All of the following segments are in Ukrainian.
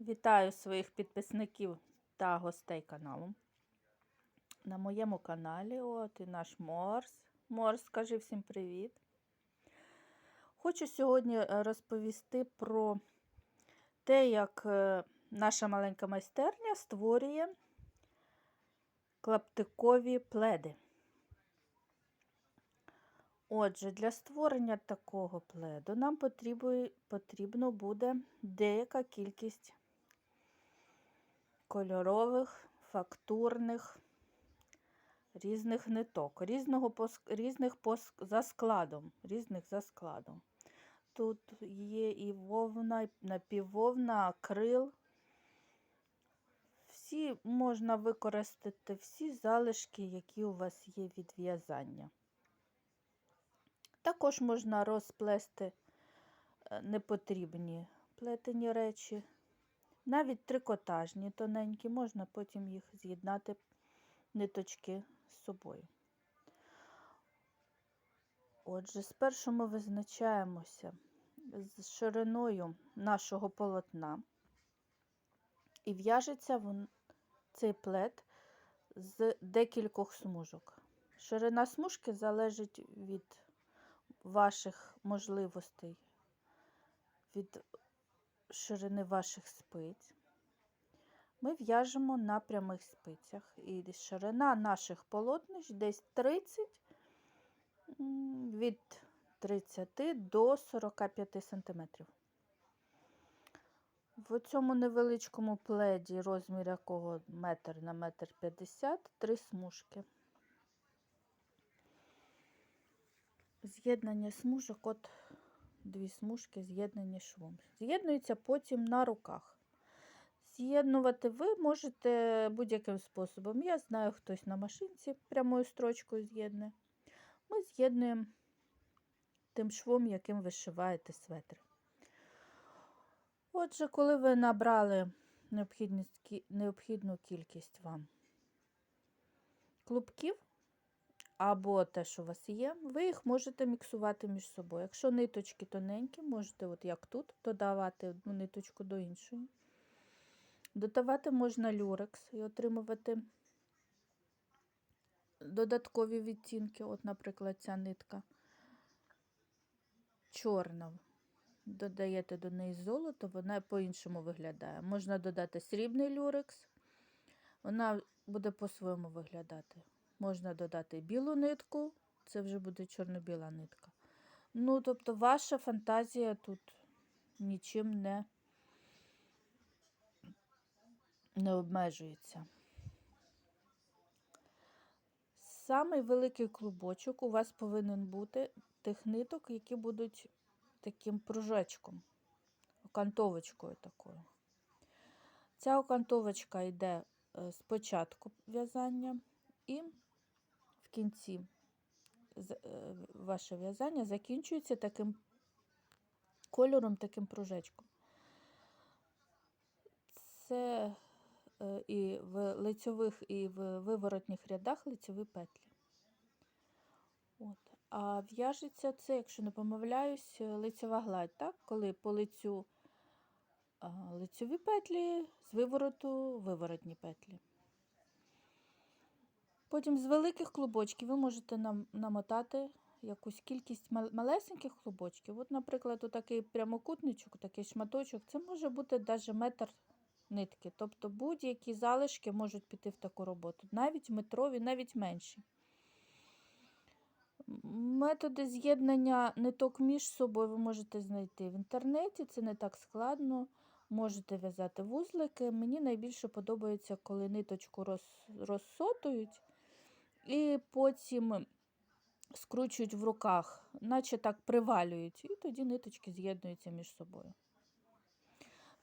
Вітаю своїх підписників та гостей каналу. На моєму каналі от і наш Морс. Морс, скажи всім привіт. Хочу сьогодні е, розповісти про те, як е, наша маленька майстерня створює клаптикові пледи. Отже, для створення такого пледу нам потрібно, потрібно буде деяка кількість кольорових, фактурних, різних ниток, різного пос- різних пос- за складом, різних за складом. Тут є і вовна, напіввовна, акрил. Всі можна використати всі залишки, які у вас є від в'язання. Також можна розплести е, непотрібні плетені речі, навіть трикотажні тоненькі, можна потім їх з'єднати ниточки з собою. Отже, спершу ми визначаємося з шириною нашого полотна і в'яжеться цей плет з декількох смужок. Ширина смужки залежить від ваших можливостей, від ширини ваших спиць. Ми в'яжемо на прямих спицях. І ширина наших полотнищ десь 30 від 30 до 45 см. В цьому невеличкому пледі, розмір якого метр на метр 50, три смужки. З'єднання смужок, от дві смужки з'єднані швом. З'єднуються потім на руках. З'єднувати ви можете будь-яким способом. Я знаю, хтось на машинці прямою строчкою з'єднує. Ми з'єднуємо тим швом, яким вишиваєте светр. Отже, коли ви набрали необхідну кількість вам клубків, або те, що у вас є, ви їх можете міксувати між собою. Якщо ниточки тоненькі, можете, от як тут, додавати одну ниточку до іншої. Додавати можна люрекс і отримувати додаткові відтінки. От, наприклад, ця нитка чорна. Додаєте до неї золото, вона по-іншому виглядає. Можна додати срібний люрекс, вона буде по-своєму виглядати. Можна додати білу нитку, це вже буде чорно-біла нитка. Ну, тобто, ваша фантазія тут нічим не, не обмежується. Самий великий клубочок у вас повинен бути тих ниток, які будуть таким пружечком, окантовочкою такою. Ця окантовочка йде е, з початку в'язання і кінці е, ваше в'язання закінчується таким кольором, таким пружечком. Це е, і в лицьових, і в виворотніх рядах лицьові петлі. От. А в'яжеться це, якщо не помиляюсь, е, лицьова гладь, так? коли по лицю а, лицьові петлі, з вивороту виворотні петлі. Потім з великих клубочків ви можете нам, намотати якусь кількість мал- малесеньких клубочків. От, наприклад, такий прямокутничок, такий шматочок, це може бути навіть метр нитки. Тобто будь-які залишки можуть піти в таку роботу, навіть метрові, навіть менші. Методи з'єднання ниток між собою ви можете знайти в інтернеті, це не так складно. Можете в'язати вузлики. Мені найбільше подобається, коли ниточку розсотують і потім скручують в руках, наче так привалюють, і тоді ниточки з'єднуються між собою.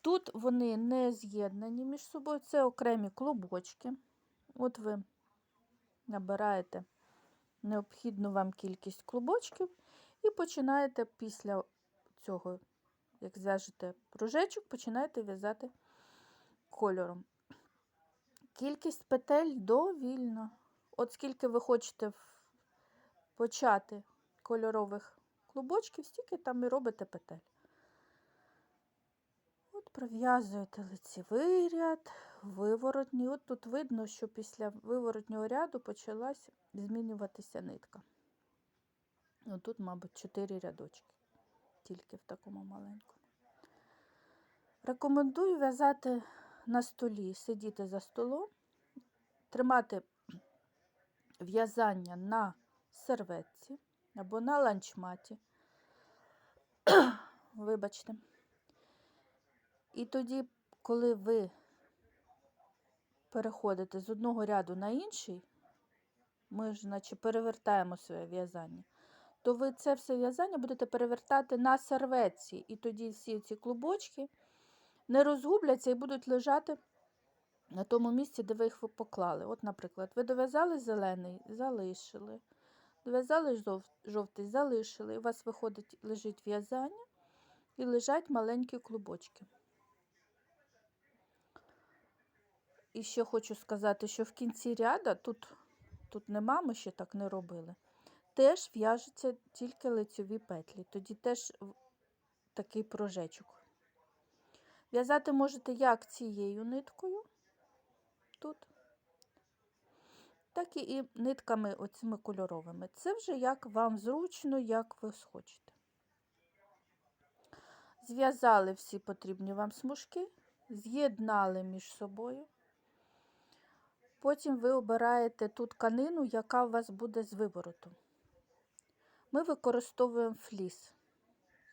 Тут вони не з'єднані між собою, це окремі клубочки. От ви набираєте необхідну вам кількість клубочків і починаєте після цього, як зв'яжете пружечок, починаєте в'язати кольором. Кількість петель довільна. От скільки ви хочете почати кольорових клубочків, стільки там і робите петель. От Пров'язуєте лицевий ряд, виворотній. От тут видно, що після виворотнього ряду почалась змінюватися нитка. Ну, тут, мабуть, 4 рядочки, тільки в такому маленькому. Рекомендую в'язати на столі, сидіти за столом, тримати в'язання на серветці або на ланчматі. Вибачте. І тоді, коли ви переходите з одного ряду на інший, ми ж наче перевертаємо своє в'язання, то ви це все в'язання будете перевертати на серветці. І тоді всі ці клубочки не розгубляться і будуть лежати на тому місці, де ви їх поклали. От, наприклад, ви дов'язали зелений, залишили. Дов'язали жовтий, залишили. У вас виходить, лежить в'язання і лежать маленькі клубочки. І ще хочу сказати, що в кінці ряда, тут, тут нема, ми ще так не робили, теж в'яжуться тільки лицьові петлі. Тоді теж такий прожечок. В'язати можете як цією ниткою, тут, так і, нитками оцими кольоровими. Це вже як вам зручно, як ви схочете. Зв'язали всі потрібні вам смужки, з'єднали між собою. Потім ви обираєте ту тканину, яка у вас буде з вивороту. Ми використовуємо фліс.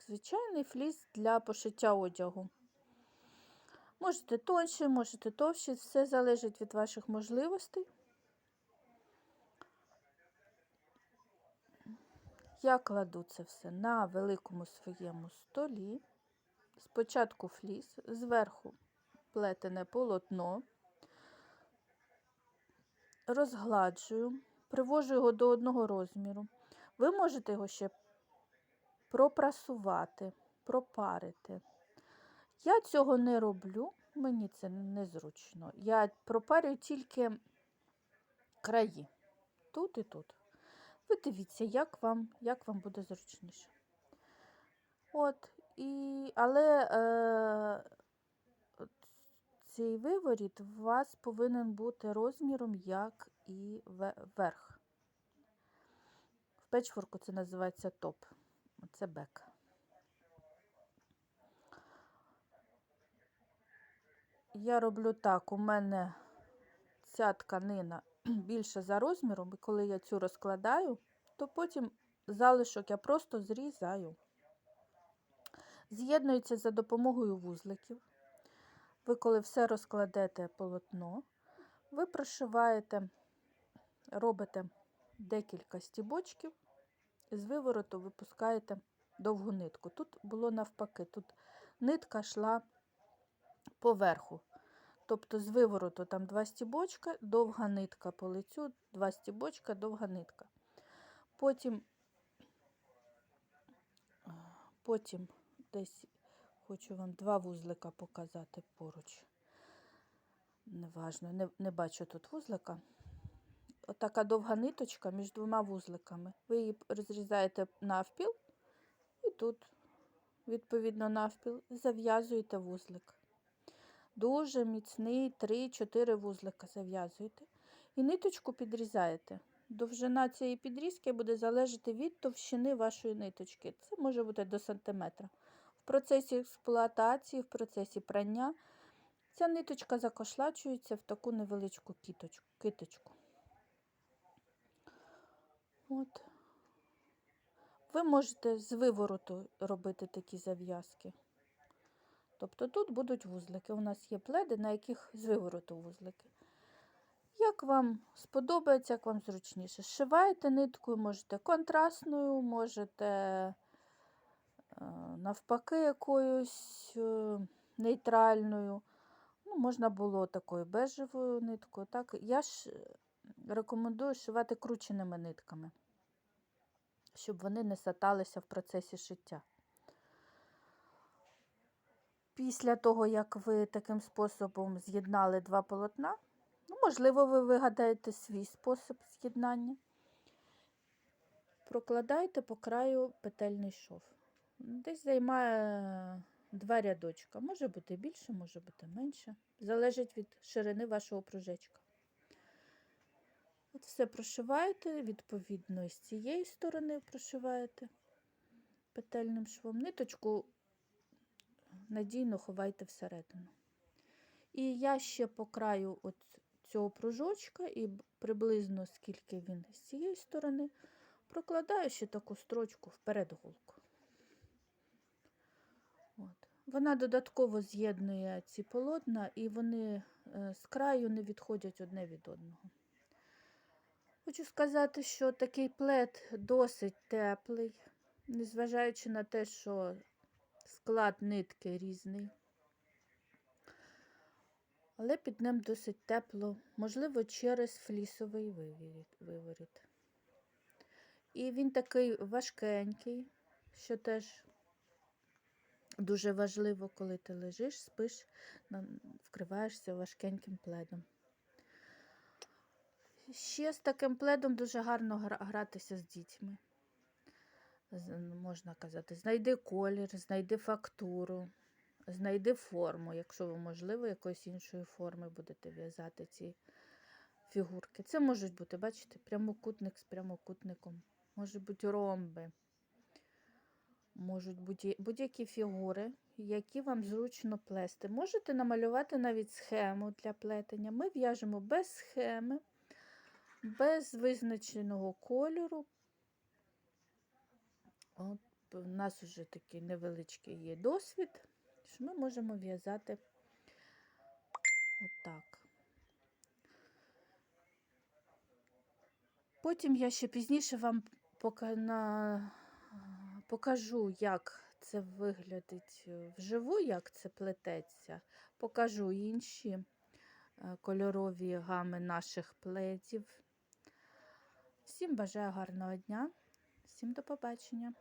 Звичайний фліс для пошиття одягу. Можете тонше, можете товще, все залежить від ваших можливостей. Я кладу це все на великому своєму столі. Спочатку фліс, зверху плетене полотно, розгладжую, привожу його до одного розміру. Ви можете його ще пропрасувати, пропарити. Я цього не роблю, мені це незручно. Я пропарюю тільки краї, тут і тут. Ви дивіться, як вам, як вам буде зручніше. От, і, але е, цей виворіт у вас повинен бути розміром, як і ве- верх. В печворку це називається топ. Це бек. Я роблю так, у мене ця тканина більше за розміром, і коли я цю розкладаю, то потім залишок я просто зрізаю. З'єднується за допомогою вузликів. Ви, коли все розкладете полотно, ви прошиваєте, робите декілька стібочків, і з вивороту випускаєте довгу нитку. Тут було навпаки, тут нитка йшла поверху. Тобто з вивороту там два стібочка, довга нитка по лицю, два стібочка, довга нитка. Потім, потім десь хочу вам два вузлика показати поруч. Неважно, не, не бачу тут вузлика. Отака довга ниточка між двома вузликами. Ви її розрізаєте навпіл і тут, відповідно, навпіл, зав'язуєте вузлик. Дуже міцний 3-4 вузлика зав'язуєте. І ниточку підрізаєте. Довжина цієї підрізки буде залежати від товщини вашої ниточки. Це може бути до сантиметра. В процесі експлуатації, в процесі прання ця ниточка закошлачується в таку невеличку киточку. От. Ви можете з вивороту робити такі зав'язки. Тобто тут будуть вузлики. У нас є пледи, на яких з вивороту вузлики. Як вам сподобається, як вам зручніше. Зшиваєте ниткою, можете контрастною, можете е, навпаки якоюсь е, нейтральною. Ну, можна було такою бежевою ниткою. Так. Я ж рекомендую шивати крученими нитками, щоб вони не саталися в процесі шиття. Після того, як ви таким способом з'єднали два полотна, ну, можливо, ви вигадаєте свій спосіб з'єднання, прокладайте по краю петельний шов. Десь займає два рядочка. Може бути більше, може бути менше. Залежить від ширини вашого пружечка. От все прошиваєте, відповідно, з цієї сторони прошиваєте петельним швом. Ниточку надійно ховайте всередину. І я ще по краю от цього пружочка і приблизно скільки він з цієї сторони, прокладаю ще таку строчку вперед голку. От. Вона додатково з'єднує ці полотна, і вони е, з краю не відходять одне від одного. Хочу сказати, що такий плед досить теплий, незважаючи на те, що склад нитки різний. Але під ним досить тепло, можливо, через флісовий виворіт. І він такий важкенький, що теж дуже важливо, коли ти лежиш, спиш, вкриваєшся важкеньким пледом. Ще з таким пледом дуже гарно гратися з дітьми. З- Можна казати, знайди колір, знайди фактуру, знайди форму, якщо ви, можливо, якоїсь іншої форми будете в'язати ці фігурки. Це можуть бути, бачите, прямокутник з прямокутником, можуть бути ромби, можуть бути будь-які фігури, які вам зручно плести. Можете намалювати навіть схему для плетення. Ми в'яжемо без схеми, без визначеного кольору. От у нас вже такий невеличкий є досвід, що ми можемо в'язати отак. Потім я ще пізніше вам покажу, як це виглядить вживу, як це плететься. Покажу інші е, кольорові гами наших пледів. Всім бажаю гарного дня, всім до побачення.